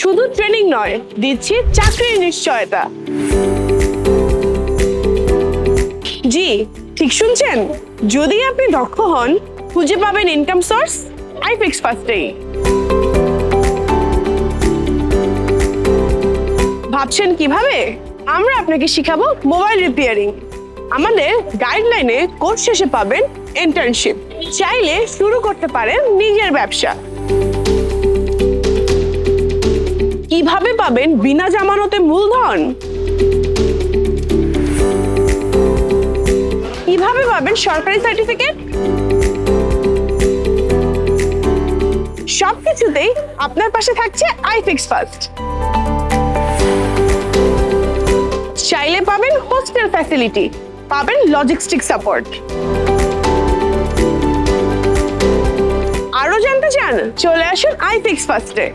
শুধু ট্রেনিং নয়, দিচ্ছি চাকরির নিশ্চয়তা। জি, ঠিক শুনছেন? যদি আপনি দক্ষ হন, খুঁজে পাবেন ইনকাম সোর্স আই ফিক্স ফার্স্টেই ভাবছেন কীভাবে? আমরা আপনাকে শিখাবো মোবাইল রিপেয়ারিং আমাদের গাইডলাইনে কোর্স শেষে পাবেন ইন্টার্নশিপ চাইলে শুরু করতে পারেন নিজের ব্যবসা। পাবেন বিনা জামানতে মূলধন। কীভাবে পাবেন সরকারি সার্টিফিকেট? সবকিছুতেই আপনার পাশে থাকছে আই ফিক্স ফার্স্ট। চাইলে পাবেন হোস্টেল ফ্যাসিলিটি, পাবেন লজিস্টিক সাপোর্ট। আরও জানতে চান, চলে আসুন আই ফিক্স ফার্স্টে।